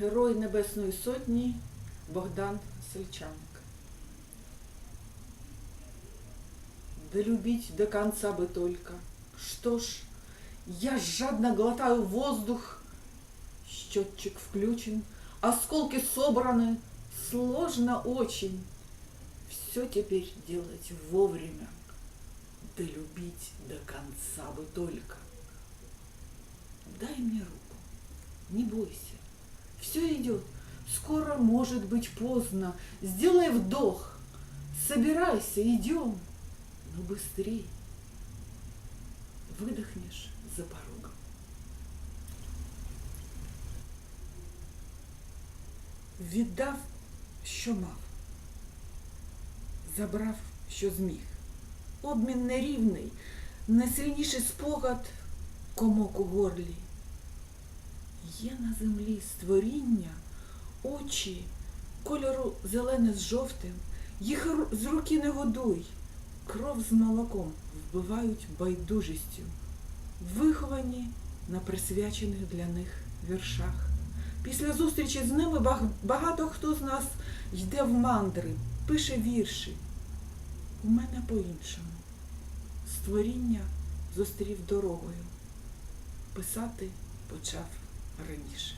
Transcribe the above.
Герой Небесної Сотні Богдан Сельчанок. Да любить до конца бы только. Что ж, я жадно глотаю воздух. Счетчик включен, осколки собраны. Сложно очень. Все теперь делать вовремя. Да любить до конца бы только. Дай мне руку, не бойся. Все идет. Скоро может быть поздно. Сделай вдох. Собирайся, идем. Но быстрей. Выдохнешь за порогом. Віддав, що мав, забрав, що зміг. Обмін нерівний, найсильніший спогад комок у горлі. Є на землі створіння, очі кольору зелене з жовтим, їх з руки не годуй, кров з молоком вбивають байдужістю, виховані на присвячених для них віршах. Після зустрічі з ними багато хто з нас йде в мандри, пише вірші. У мене по-іншому. Створіння зустрів дорогою. Писати почав раніше.